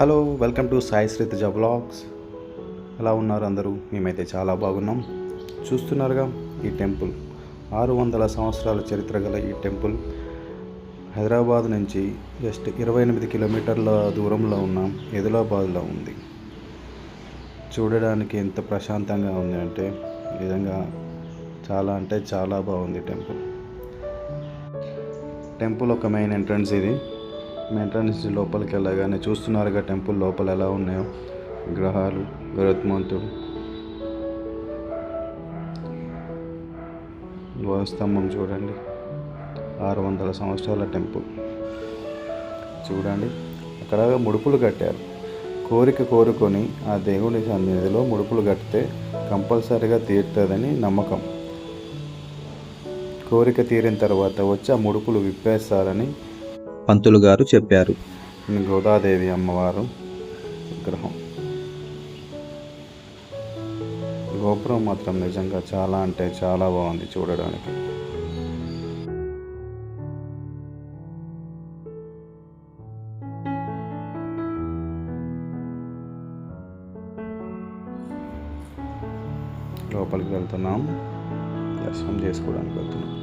Hello welcome to Sai Sritaja blogs ఎలా ఉన్నారు అందరూ? మేమైతే చాలా బాగున్నాం. చూస్తున్నారుగా ఈ టెంపుల్. ఆరు వందల సంవత్సరాల చరిత్ర గల ఈ టెంపుల్. హైదరాబాద్ నుంచి జస్ట్ ఇరవై ఎనిమిది కిలోమీటర్ల దూరంలో ఉన్న ఎదిలాబాద్లో ఉంది. చూడడానికి ఎంత ప్రశాంతంగా ఉంది అంటే నిజంగా చాలా అంటే చాలా బాగుంది టెంపుల్. టెంపుల్ ఒక మెయిన్ ఎంట్రన్స్ ఇది. ఎంట్రన్స్ లోపలికి వెళ్ళగానే చూస్తున్నారుగా టెంపుల్ లోపల ఎలా ఉన్నాయో. గ్రహాలు గరుత్మంతుడు. ధ్వజస్తంభం చూడండి. ఆరు వందల సంవత్సరాల టెంపుల్. చూడండి. అక్కడ ముడుపులు కట్టారు. కోరిక కోరుకొని ఆ దేవుడి సన్నిధిలో ముడుపులు కడితే కంపల్సరీగా తీరుతుందని నమ్మకం. కోరిక తీరిన తర్వాత వచ్చి ఆ ముడుపులు విప్పేస్తారని పంతులు గారు చెప్పారు. గోదాదేవి అమ్మవారు విగ్రహం. గోపురం మాత్రం నిజంగా చాలా అంటే చాలా బాగుంది చూడడానికి. లోపలికి వెళ్తున్నాం. దర్శనం చేసుకోవడానికి వెళ్తున్నాం.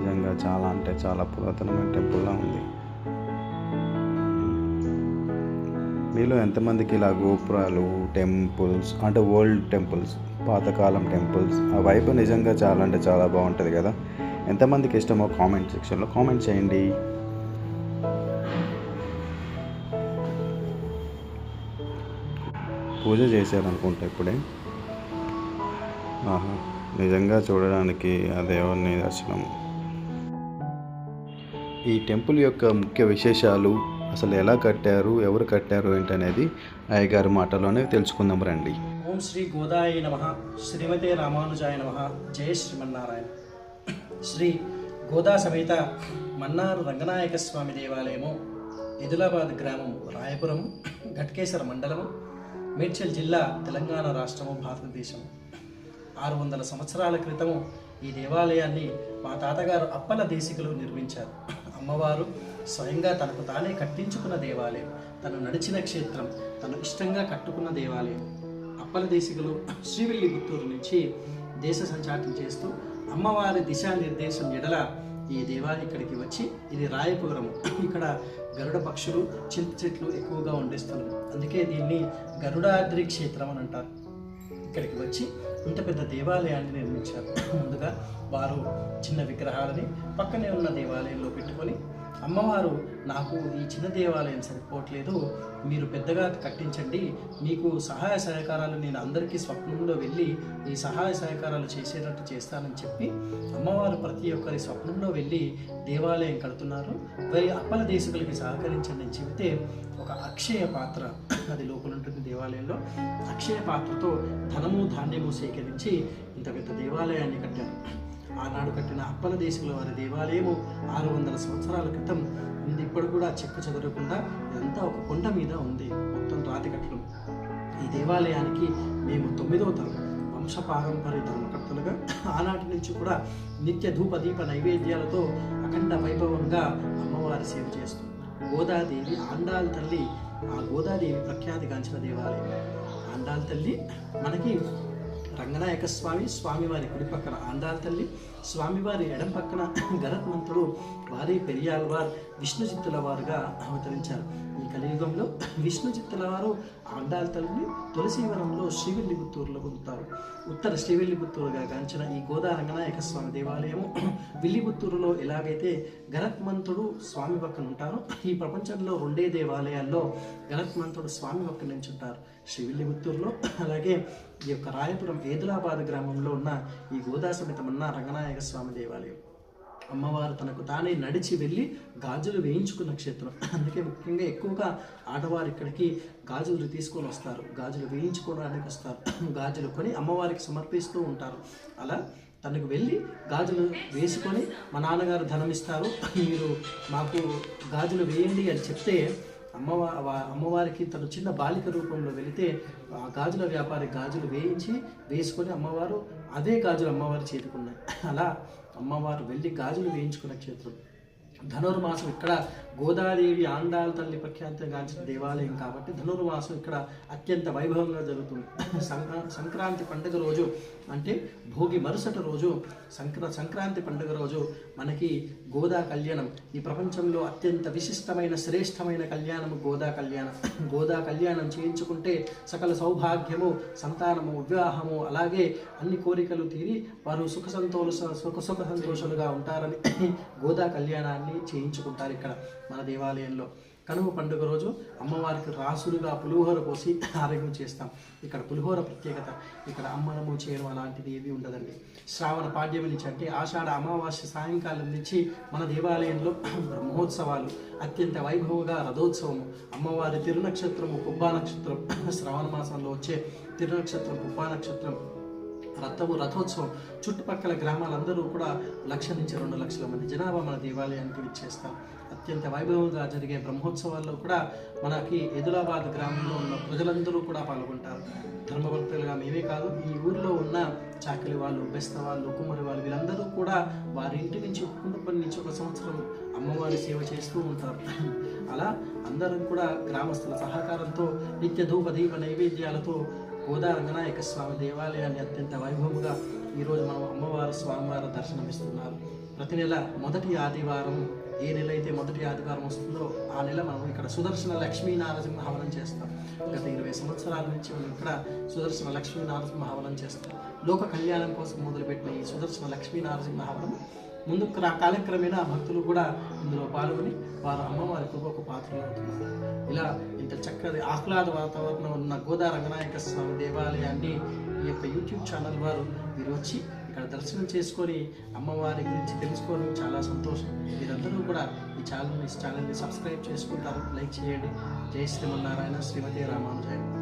నిజంగా చాలా అంటే చాలా పురాతనమైన టెంపుల్లా ఉంది. మీలో ఎంతమందికి ఇలా గోపురాలు టెంపుల్స్ అంటే ఓల్డ్ టెంపుల్స్ పాతకాలం టెంపుల్స్ ఆ వైపు నిజంగా చాలా అంటే చాలా బాగుంటుంది కదా? ఎంతమందికి ఇష్టమో కామెంట్ సెక్షన్లో కామెంట్ చేయండి. పూజ చేశారనుకుంటా ఇప్పుడే. ఆహా నిజంగా చూడడానికి ఆ దేవుని దర్శనం. ఈ టెంపుల్ యొక్క ముఖ్య విశేషాలు అసలు ఎలా కట్టారు ఎవరు కట్టారు ఏంటనేది అయ్యగారి మాటలోనే తెలుసుకుందాం రండి. ఓం శ్రీ గోదాయ నమ. శ్రీమతే రామానుజాయ నమ. జయ శ్రీమన్నారాయణ. శ్రీ గోదా సమేత మన్నారు రంగనాయక స్వామి దేవాలయము ఎదులాబాద్ గ్రామం రాయపురం ఘట్కేశ్వర మండలము మేడ్చల్ జిల్లా తెలంగాణ రాష్ట్రము భారతదేశం ఆరు వందల సంవత్సరాల క్రితము ఈ దేవాలయాన్ని మా తాతగారు అప్పల దేశికులు నిర్మించారు. అమ్మవారు స్వయంగా తనకు తానే కట్టించుకున్న దేవాలయం. తను నడిచిన క్షేత్రం తను ఇష్టంగా కట్టుకున్న దేవాలయం. అప్పల దేశికలు శ్రీవిల్లి గుత్తూరు నుంచి దేశ సంచారం చేస్తూ అమ్మవారి దిశానిర్దేశం ఎడల ఈ దేవాలయం ఇక్కడికి వచ్చి ఇది రాయపురం. ఇక్కడ గరుడ పక్షులు చింత చెట్లు ఎక్కువగా వండిస్తున్నారు అందుకే దీన్ని గరుడాద్రి క్షేత్రం అని అంటారు. ఇక్కడికి వచ్చి ఇంత పెద్ద దేవాలయాన్ని నిర్మించారు. ముందుగా వారు చిన్న విగ్రహాలని పక్కనే ఉన్న దేవాలయంలో పెట్టుకొని అమ్మవారు నాకు ఈ చిన్న దేవాలయం సరిపోవట్లేదు. మీరు పెద్దగా కట్టించండి. మీకు సహాయ సహకారాలు నేను అందరికీ స్వప్నంలో వెళ్ళి ఈ సహాయ సహకారాలు చేసేటట్టు చేస్తానని చెప్పి అమ్మవారు ప్రతి ఒక్కరి స్వప్నంలో వెళ్ళి దేవాలయం కడుతున్నారు. మరి అప్పల దేశకులకి సహకరించండి అని చెబితే ఒక అక్షయ పాత్ర అది లోపల ఉంటుంది దేవాలయంలో. అక్షయ పాత్రతో ధనము ధాన్యము సేకరించి ఇంత పెద్ద దేవాలయాన్ని కట్టారు. ఆనాడు కట్టిన అప్పల దేశంలో వారి దేవాలయము ఆరు వందల సంవత్సరాల క్రితం ఉంది. ఇప్పుడు కూడా చెక్కు చెదరకుండా ఇదంతా ఒక కొండ మీద ఉంది. మొత్తం రాతి కట్టడం. ఈ దేవాలయానికి మేము తొమ్మిదవ తరం వంశపారంపర్య ధర్మకర్తలుగా ఆనాటి నుంచి కూడా నిత్య ధూప దీప నైవేద్యాలతో అఖండ వైభవంగా అమ్మవారి సేవ చేస్తుంది గోదాదేవి ఆండాల తల్లి ఆ గోదాదేవి ప్రఖ్యాతిగాంచిన దేవాలయం. ఆండాల తల్లి మనకి రంగనాయక స్వామి స్వామివారి కుడి పక్కన ఆండాల్ తల్లి స్వామివారి ఎడం పక్కన గరత్మంతుడు వారి పెరియాల్వార్ విష్ణు చిత్తుల వారుగా అవతరించారు. ఈ కలియుగంలో విష్ణు చిత్తుల వారు ఆండాల్ తల్లిని తులసీవరంలో శ్రీవిల్లిపుత్తూరులో పొందుతారు ఉత్తర శ్రీవిల్లిపుత్తూరుగా గాంచిన ఈ గోదా రంగనాయక స్వామి దేవాలయము విల్లిపుత్తూరులో ఎలాగైతే గరత్మంతుడు స్వామి పక్కన ఉంటారో ఈ ప్రపంచంలో రెండే దేవాలయాల్లో గరత్మంతుడు స్వామి పక్కన నుంచి ఉంటారు శ్రీవిల్లిపుత్తూరులో అలాగే ఈ యొక్క రాయపురం ఏదులాబాద్ గ్రామంలో ఉన్న ఈ గోదా సమేతమన్న రంగనాయక స్వామి దేవాలయం. అమ్మవారు తనకు తానే నడిచి వెళ్ళి గాజులు వేయించుకున్న క్షేత్రం. అందుకే ముఖ్యంగా ఎక్కువగా ఆడవారు ఇక్కడికి గాజులు తీసుకొని వస్తారు. గాజులు వేయించుకోవడానికి వస్తారు. గాజులు కొని అమ్మవారికి సమర్పిస్తూ ఉంటారు. అలా తనకు వెళ్ళి గాజులు వేసుకొని మా నాన్నగారు ధనం ఇస్తారు మీరు మాకు గాజులు వేయండి అని చెప్తే అమ్మవా అమ్మవారికి తను చిన్న బాలిక రూపంలో వెళితే ఆ గాజుల వ్యాపారి గాజులు వేయించి వేసుకొని అమ్మవారు అదే గాజులు అమ్మవారి చేతికున్నాయి. అలా అమ్మవారు వెళ్ళి గాజులు వేయించుకున్న క్షేత్రం. ధనుర్మాసం ఇక్కడ గోదాదేవి ఆండాల తల్లి ప్రఖ్యాతిగాంచిన దేవాలయం కాబట్టి ధనుర్మాసం ఇక్కడ అత్యంత వైభవంగా జరుగుతుంది. సంక్రా సంక్రాంతి పండుగ రోజు అంటే భోగి మరుసటి రోజు సంక్ర సంక్రాంతి పండుగ రోజు మనకి గోదా కళ్యాణం. ఈ ప్రపంచంలో అత్యంత విశిష్టమైన శ్రేష్టమైన కళ్యాణము గోదా కళ్యాణం. గోదా కళ్యాణం చేయించుకుంటే సకల సౌభాగ్యము సంతానము వివాహము అలాగే అన్ని కోరికలు తీరి వారు సుఖ సంతోష సుఖ సుఖ సంతోషాలుగా ఉంటారని గోదా కళ్యాణాన్ని చేయించుకుంటారు ఇక్కడ మన దేవాలయంలో. కనుమ పండుగ రోజు అమ్మవారికి రాసులుగా పులిహోర పోసి ఆరోగ్యం చేస్తాం. ఇక్కడ పులిహోర ప్రత్యేకత ఇక్కడ అమ్మనము చేయడం అలాంటిది ఏది ఉండదండి. శ్రావణ పాడ్యమి నుంచి అంటే ఆషాఢ అమావాస్య సాయంకాలం నుంచి మన దేవాలయంలో బ్రహ్మోత్సవాలు అత్యంత వైభవంగా రథోత్సవము అమ్మవారి తిరునక్షత్రము పుబ్బా నక్షత్రం శ్రావణ మాసంలో వచ్చే తిరునక్షత్రం పుబ్బా నక్షత్రం రథము రథోత్సవం చుట్టుపక్కల గ్రామాలందరూ కూడా లక్ష నుంచి రెండు లక్షల మంది జనాభా మన దేవాలయానికి విచ్చేస్తారు. అత్యంత వైభవంగా జరిగే బ్రహ్మోత్సవాల్లో కూడా మనకి ఎదులాబాద్ గ్రామంలో ఉన్న ప్రజలందరూ కూడా పాల్గొంటారు. ధర్మభక్తులుగా మేమే కాదు ఈ ఊరిలో ఉన్న చాకలి వాళ్ళు బెస్త వాళ్ళు కుమ్మరి వాళ్ళు వీళ్ళందరూ కూడా వారి ఇంటి నుంచి ఒక కుటుంబం నుంచి ఒక సంవత్సరం అమ్మవారి సేవ చేస్తూ ఉంటారు. అలా అందరం కూడా గ్రామస్తుల సహకారంతో నిత్య ధూప దీప నైవేద్యాలతో గోదా రంగనాయక స్వామి దేవాలయాన్ని అత్యంత వైభవంగా ఈరోజు మనం అమ్మవారు స్వామివారు దర్శనమిస్తున్నారు. ప్రతి నెల మొదటి ఆదివారం ఏ నెల అయితే మొదటి ఆదివారం వస్తుందో ఆ నెల మనం ఇక్కడ సుదర్శన లక్ష్మీ నారసింహ హవనం చేస్తాం. గత ఇరవై సంవత్సరాల నుంచి మనం ఇక్కడ సుదర్శన లక్ష్మీ నారసింహ హవనం చేస్తాం. లోక కళ్యాణం కోసం మొదలుపెట్టిన ఈ సుదర్శన లక్ష్మీ నారసింహ హవనం ముందు కాలక్రమేణా భక్తులు కూడా ఇందులో పాల్గొని వారు అమ్మవారి కృపకు పాత్రలు అవుతున్నారు. ఇలా ఇంత చక్కటి ఆహ్లాద వాతావరణం ఉన్న గోదా రంగనాయక స్వామి దేవాలయాన్ని ఈ యొక్క యూట్యూబ్ ఛానల్ వారు మీరు వచ్చి ఇక్కడ దర్శనం చేసుకొని అమ్మవారి గురించి తెలుసుకోవడం చాలా సంతోషం. మీరందరూ కూడా ఈ ఛానల్ ఈ ఛానల్ని సబ్స్క్రైబ్ చేసుకుంటారు. లైక్ చేయండి. జై శ్రీమన్నారాయణ. శ్రీమతి రామానుజాయ్.